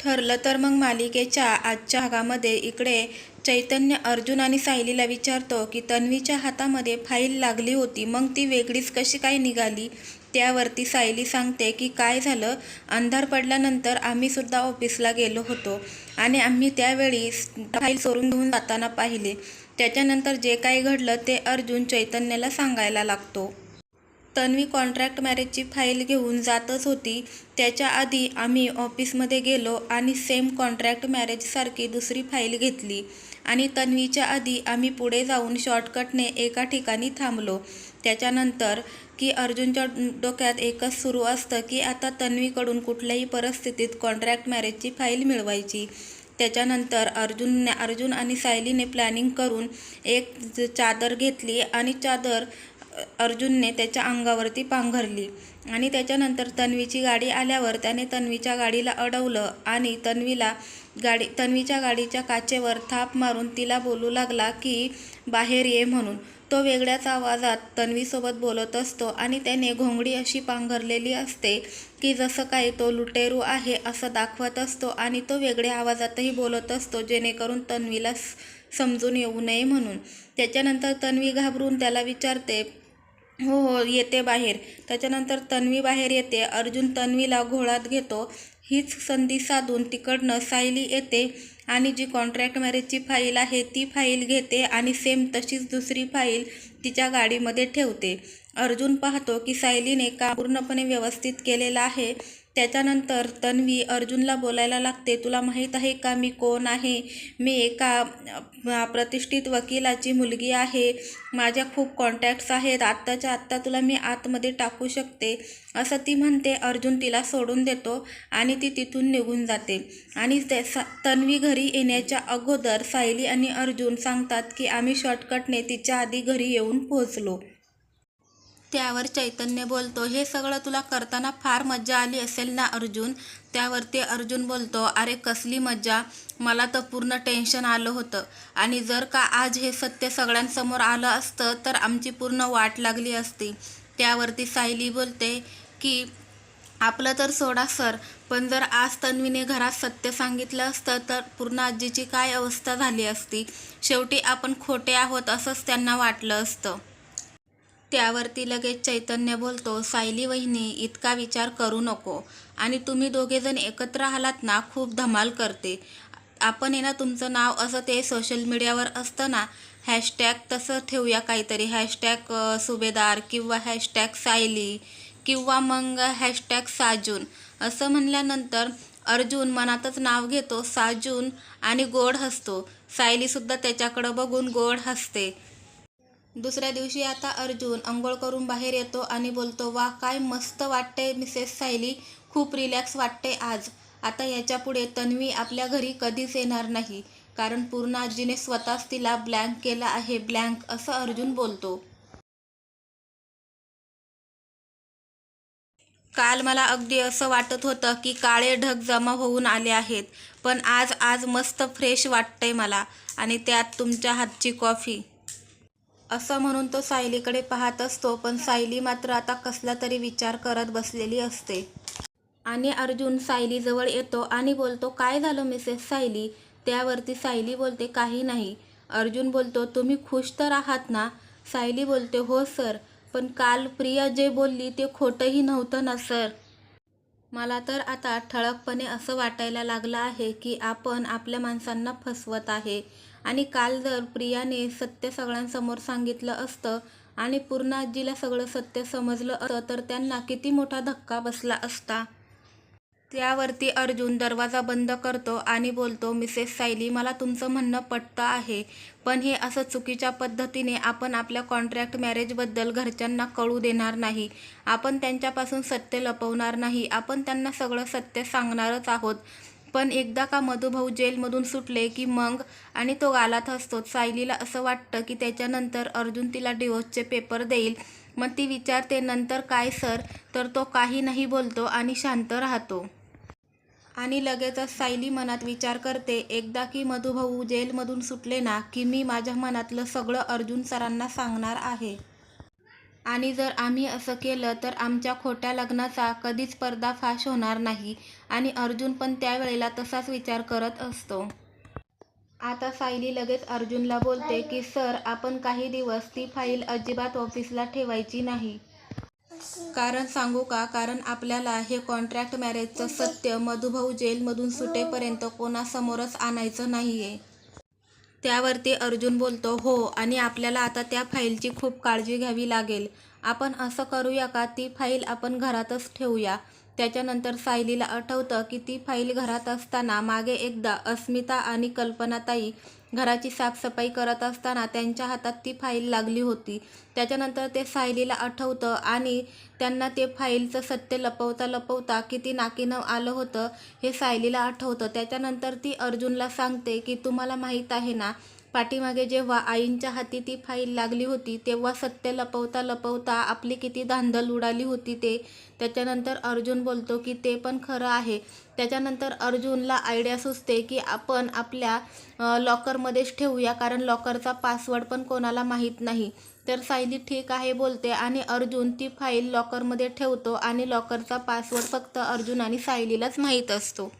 ठरलं तर मग मालिकेच्या आजच्या भागामध्ये इकडे चैतन्य अर्जुन आणि सायलीला विचारतो की तन्वीच्या हातामध्ये फाईल लागली होती मग ती वेगळीच कशी काय निघाली? त्यावरती सायली सांगते की काय झालं? अंधार पडल्यानंतर आम्ही सुद्धा ऑफिसला गेलो होतो आणि आम्ही त्यावेळी फाईल चोरून घेऊन जाताना पाहिले. त्याच्यानंतर जे काही घडलं ते अर्जुन चैतन्याला सांगायला लागतो. तन्वी कॉन्ट्रॅक्ट मॅरेजची फाईल घेऊन जातच होती. त्याच्या आधी आम्ही ऑफिसमध्ये गेलो आणि सेम कॉन्ट्रॅक्ट मॅरेजसारखी दुसरी फाईल घेतली. आणि तन्वीच्या आधी आम्ही पुढे जाऊन शॉर्टकटने एका ठिकाणी थांबलो. त्याच्यानंतर की अर्जुनच्या डोक्यात एकच सुरू असतं की आता तन्वीकडून कुठल्याही परिस्थितीत कॉन्ट्रॅक्ट मॅरेजची फाईल मिळवायची. त्याच्यानंतर अर्जुनने अर्जुन आणि सायलीने प्लॅनिंग करून एक चादर घेतली आणि चादर अर्जुनने त्याच्या अंगावरती पांघरली आणि त्याच्यानंतर तन्वीची गाडी आल्यावर त्याने तन्वीच्या गाडीला अडवलं आणि तन्वीला गाडी तन्वीच्या गाडीच्या काचेवर थाप मारून तिला बोलू लागला की बाहेर ये म्हणून. तो वेगळ्याच आवाजात तन्वीसोबत बोलत असतो आणि त्याने घोंगडी अशी पांघरलेली असते की जसं काही तो लुटेरू आहे असं दाखवत असतो आणि तो वेगळ्या आवाजातही बोलत असतो जेणेकरून तन्वीला समजून येऊ नये म्हणून. त्याच्यानंतर तन्वी घाबरून त्याला विचारते हो हो येते बाहेर. त्याच्यानंतर तन्वी बाहेर येते. अर्जुन तन्वीला घोळात घेतो. हीच संधी साधून तिकडनं सायली येते आणि जी कॉन्ट्रॅक्ट मॅरेजची फाईल आहे ती फाईल घेते आणि सेम तशीच दुसरी फाईल तिच्या गाडीमध्ये ठेवते. अर्जुन पाहतो की सायलीने का पूर्णपणे व्यवस्थित केलेलं आहे. त्याच्यानंतर तन्वी अर्जुनला बोलायला लागते तुला माहीत आहे का मी कोण आहे? मी एका प्रतिष्ठित वकिलाची मुलगी आहे. माझ्या खूप कॉन्टॅक्ट्स आहेत. आत्ताच्या आत्ता तुला मी आतमध्ये टाकू शकते. असं ती म्हणते. अर्जुन तिला सोडून देतो आणि ती तिथून निघून जाते. आणि ते सा तन्वी घरी येण्याच्या अगोदर सायली आणि अर्जुन सांगतात की आम्ही शॉर्टकटने तिच्या आधी घरी येऊन पोहोचलो. त्यावर चैतन्य बोलतो. हे सगळं तुला करताना फार मज्जा आली असेल ना अर्जुन? त्यावरती अर्जुन बोलतो अरे कसली मज्जा? मला तर पूर्ण टेन्शन आलं होतं. आणि जर का आज हे सत्य सगळ्यांसमोर आलं असतं तर आमची पूर्ण वाट लागली असती. त्यावरती सायली बोलते की आपलं तर सोडा सर. पण जर आज तन्वीने घरात सत्य सांगितलं असतं तर पूर्ण आजीची काय अवस्था झाली असती? शेवटी आपण खोटे आहोत असंच त्यांना वाटलं असतं. त्यावरती लगेच चैतन्य बोलतो सायली वहिनी इतका विचार करू नको. आणि तुम्ही दोघेजण एकत्र आलात ना खूप धमाल करते. आपण आहे ना तुमचं नाव असं ते सोशल मीडियावर असतं ना हॅशटॅग तसं ठेवूया काहीतरी. हॅशटॅग सुभेदार किंवा हॅशटॅग सायली किंवा मग हॅशटॅग साजून. असं म्हणल्यानंतर अर्जुन मनातच नाव घेतो साजून आणि गोड हसतो. सायलीसुद्धा त्याच्याकडं बघून गोड हसते. दुसऱ्या दिवशी आता अर्जुन अंघोळ करून बाहेर येतो आणि बोलतो वा काय मस्त वाटते मिसेस सायली. खूप रिलॅक्स वाटते आज. आता याच्यापुढे तन्वी आपल्या घरी कधीच येणार नाही. कारण पूर्ण आजीने स्वतःच तिला ब्लँक केला आहे ब्लँक असं अर्जुन बोलतो. काल मला अगदी असं वाटत होतं की काळे ढग जमा होऊन आले आहेत पण आज आज मस्त फ्रेश वाटतंय मला. आणि त्यात तुमच्या हातची कॉफी. असं म्हणून तो सायलीकडे पाहत असतो पण सायली मात्र आता कसला तरी विचार करत बसलेली असते. आणि अर्जुन सायलीजवळ येतो आणि बोलतो काय झालं मिसेस सायली? त्यावरती सायली बोलते काही नाही. अर्जुन बोलतो तुम्ही खुश तर आहात ना? सायली बोलते हो सर पण काल प्रिया जे बोलली ते खोटंही नव्हतं ना सर. मला तर आता ठळकपणे असं वाटायला लागलं आहे की आपण आपल्या माणसांना फसवत आहे. आणि काल जर प्रियाने सत्य सगळ्यांसमोर सांगितलं असतं आणि पूर्ण आजीला सगळं सत्य समजलं असतं तर त्यांना किती मोठा धक्का बसला असता. त्यावरती अर्जुन दरवाजा बंद करतो आणि बोलतो मिसेस सायली मला तुमचं म्हणणं पटतं आहे पण हे असं चुकीच्या पद्धतीने आपण आपल्या कॉन्ट्रॅक्ट मॅरेजबद्दल घरच्यांना कळू देणार नाही. आपण त्यांच्यापासून सत्य लपवणार नाही. आपण त्यांना सगळं सत्य सांगणारच आहोत. पण एकदा का मधुभाऊ जेलमधून सुटले की मग आणि तो गालात असतो सायलीला असं वाटतं की त्याच्यानंतर अर्जुन तिला डिवोर्सचे पेपर देईल. मग ती विचारते नंतर काय सर? तर तो काही नाही बोलतो आणि शांत राहतो. आणि लगेचच सायली मनात विचार करते एकदा की मधुभाऊ जेलमधून सुटले ना की मी माझ्या मनातलं सगळं अर्जुन सरांना सांगणार आहे. आणि जर आम्ही असं केलं तर आमच्या खोट्या लग्नाचा कधीच पर्दाफाश होणार नाही. आणि अर्जुन पण त्यावेळेला तसाच विचार करत असतो. आता सायली लगेच अर्जुनला बोलते की सर आपण काही दिवस ती फाईल अजिबात ऑफिसला ठेवायची नाही. कारण सांगू का? कारण आपल्याला हे कॉन्ट्रॅक्ट मॅरेजचं सत्य मधुभाऊ जेलमधून सुटेपर्यंत कोणासमोरच आणायचं नाहीये. त्यावरती अर्जुन बोलतो हो आणि आपल्याला आता त्या फाईलची खूप काळजी घ्यावी लागेल. आपण असं करूया का? ती फाईल आपण घरातच ठेवूया. त्याच्यानंतर सायलीला आठवतं की ती फाईल घरात असताना मागे एकदा अस्मिता आणि कल्पनाताई घराची साफसफाई करत असताना त्यांच्या हातात ती फाईल लागली होती. त्याच्यानंतर ते सायलीला आठवतं आणि त्यांना ते फाईलचं सत्य लपवता लपवता किती नाकीनं आलं होतं हे सायलीला आठवतं. त्याच्यानंतर ती अर्जुनला सांगते की तुम्हाला माहीत आहे ना पाठीमागे जेव्हा आईंच्या हाती ती फाईल लागली होती तेव्हा सत्य लपवता लपवता आपली किती धांदल उडाली होती ते. त्याच्यानंतर अर्जुन बोलतो की ते पण खरं आहे. त्याच्यानंतर अर्जुनला आयडिया सुचते की आपण आपल्या लॉकरमध्येच ठेवूया कारण लॉकरचा पासवर्ड पण कोणाला माहीत नाही. तर सायली ठीक आहे बोलते आणि अर्जुन ती फाईल लॉकरमध्ये ठेवतो आणि लॉकरचा पासवर्ड फक्त अर्जुन आणि सायलीलाच माहीत असतो.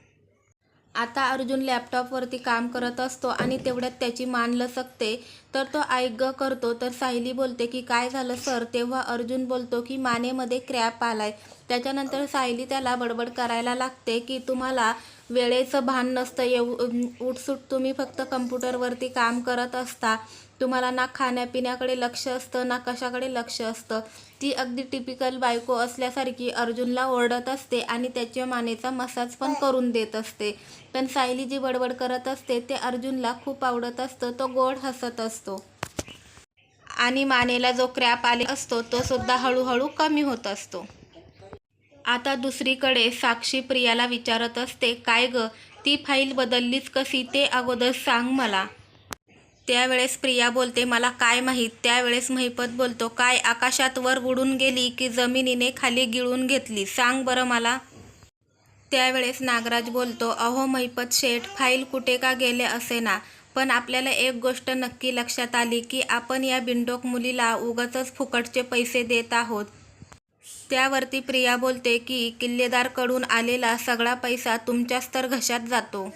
आता अर्जुन लॅपटॉपवरती काम करत असतो आणि तेवढ्यात त्याची मान लसकते. तर तो ऐक करतो. तर सायली बोलते की काय झालं सर? तेव्हा अर्जुन बोलतो की मानेमध्ये क्रॅप आलाय. त्याच्यानंतर सायली त्याला बडबड करायला लागते की तुम्हाला वेळेचं भान नसतं. येऊ उठसूट तुम्ही फक्त कम्प्युटरवरती काम करत असता. तुम्हाला ना खाण्यापिण्याकडे लक्ष असतं ना कशाकडे लक्ष असतं. ती अगदी टिपिकल बायको असल्यासारखी अर्जुनला ओरडत असते आणि त्याच्या मानेचा मसाज पण करून देत असते. पण सायली जी बडबड करत असते ते अर्जुनला खूप आवडत असतं तो गोड हसत असतो. आणि मानेला जो क्रॅप आले असतो तो सुद्धा हळूहळू कमी होत असतो. आता दुसरीकडे साक्षी प्रियाला विचारत असते काय ग ती फाईल बदललीच कशी? ते अगोदर सांग मला. त्यावेळेस प्रिया बोलते मला काय माहीत? त्यावेळेस महिपत बोलतो काय आकाशात वर उडून गेली की जमिनीने खाली गिळून घेतली? सांग बरं मला. त्यावेळेस नागराज बोलतो अहो महिपत शेठ फाईल कुठे का गेले असे ना पण आपल्याला एक गोष्ट नक्की लक्षात आली की आपण या बिंडोक मुलीला उगाचच फुकटचे पैसे देत आहोत. त्यावरती प्रिया बोलते की किल्लेदारकडून आलेला सगळा पैसा तुमच्याच तर घशात जातो.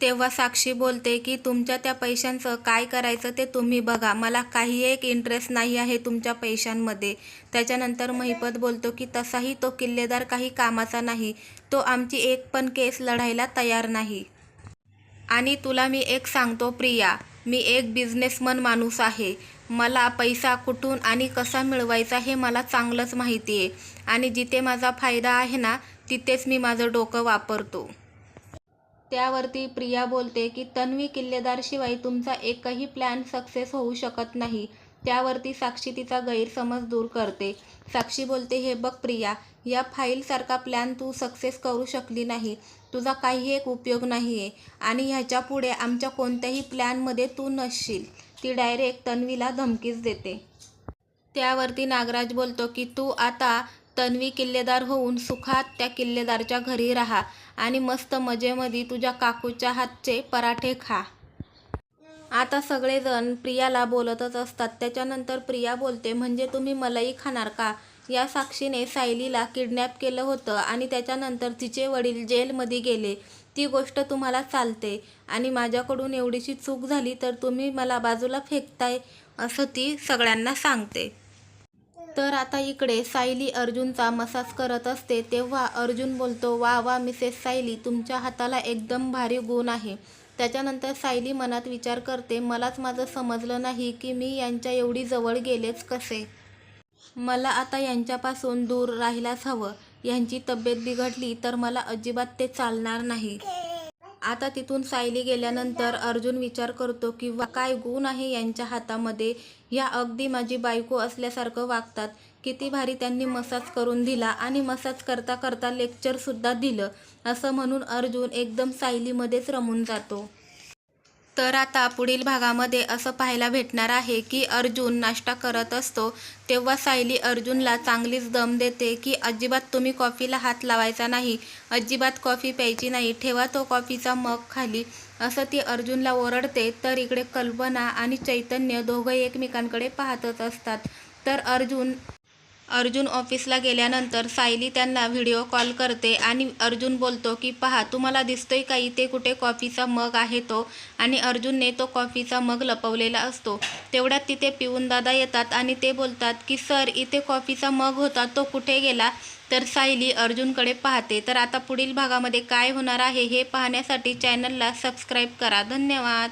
तेव्हा साक्षी बोलते की तुमच्या त्या पैशांचं काय करायचं ते तुम्ही बघा. मला काही एक इंटरेस्ट नाही आहे तुमच्या पैशांमध्ये. त्याच्यानंतर महिपत बोलतो की तसाही तो किल्लेदार काही कामाचा नाही. तो आमची एक पण केस लढायला तयार नाही. आणि तुला मी एक सांगतो प्रिया. मी एक बिझनेसमन माणूस आहे. मला पैसा कुठून आणि कसा मिळवायचा हे मला चांगलंच माहिती आहे आणि जिथे माझा फायदा आहे ना तिथेच मी माझं डोकं वापरतो. त्यावरती प्रिया बोलते की तन्वी किल्लेदारशिवाय तुमचा एकही प्लॅन सक्सेस होऊ शकत नाही. त्यावरती साक्षी तिचा गैरसमज दूर करते. साक्षी बोलते हे बघ प्रिया या फाईलसारखा प्लॅन तू सक्सेस करू शकली नाही. तुझा काही एक उपयोग नाही आहे आणि ह्याच्या पुढे आमच्या कोणत्याही प्लॅनमध्ये तू नसशील. ती डायरेक्ट तन्वीला धमकीच देते. त्यावरती नागराज बोलतो की तू आता तन्वी किल्लेदार होऊन सुखात त्या किल्लेदारच्या घरी राहा आणि मस्त मजेमध्ये तुझ्या काकूच्या हातचे पराठे खा. आता सगळेजण प्रियाला बोलतच असतात. त्याच्यानंतर प्रिया बोलते म्हणजे तुम्ही मलाही खाणार का? या साक्षीने सायलीला किडनॅप केलं होतं आणि त्याच्यानंतर तिचे वडील जेलमध्ये गेले. ती गोष्ट तुम्हाला चालते आणि माझ्याकडून एवढीशी चूक झाली तर तुम्ही मला बाजूला फेकताय असं ती सगळ्यांना सांगते. तर आता इकडे सायली अर्जुनचा मसाज करत असते तेव्हा अर्जुन बोलतो वा वा मिसेस सायली तुमच्या हाताला एकदम भारी गुण आहे. त्याच्यानंतर सायली मनात विचार करते मलाच माझं समजलं नाही की मी यांच्या एवढी जवळ गेलेच कसे. मला आता यांच्यापासून दूर राहिलाच हवं. यांची तब्येत बिघडली तर मला अजिबात ते चालणार नाही. आता तिथून सायली गेल्यानंतर अर्जुन विचार करतो की वा काय गुण आहे यांच्या हातामध्ये? ह्या अगदी माझी बायको असल्यासारखं वागतात. किती भारी त्यांनी मसाज करून दिला आणि मसाज करता करता लेक्चरसुद्धा दिलं असं म्हणून अर्जुन एकदम सायलीमध्येच रमून जातो. तर आता पुढील भागामध्ये असं पाहायला भेटणार आहे की अर्जुन नाश्ता करत असतो तेव्हा सायली अर्जुनला चांगलीच दम देते की अजिबात तुम्ही कॉफीला हात लावायचा नाही अजिबात कॉफी प्यायची नाही ठेवा तो कॉफीचा मग खाली. असं ती अर्जुनला ओरडते. तर इकडे कल्पना आणि चैतन्य दोघंही एकमेकांकडे पाहतच असतात. तर अर्जुन अर्जुन ऑफिसला गेल्यानंतर सायली त्यांना व्हिडिओ कॉल करते आणि अर्जुन बोलतो की पहा तुम्हाला दिसतोय का इथे कुठे कॉफीचा मग आहे तो? आणि अर्जुनने तो कॉफीचा मग लपवलेला असतो. तेवढ्यात तिथे पिऊन दादा येतात आणि ते बोलतात की सर इथे कॉफीचा मग होता तो कुठे गेला? तर सायली अर्जुनकडे पाहते. तर आता पुढील भागामध्ये काय होणार आहे हे पाहण्यासाठी चॅनलला सबस्क्राईब करा. धन्यवाद.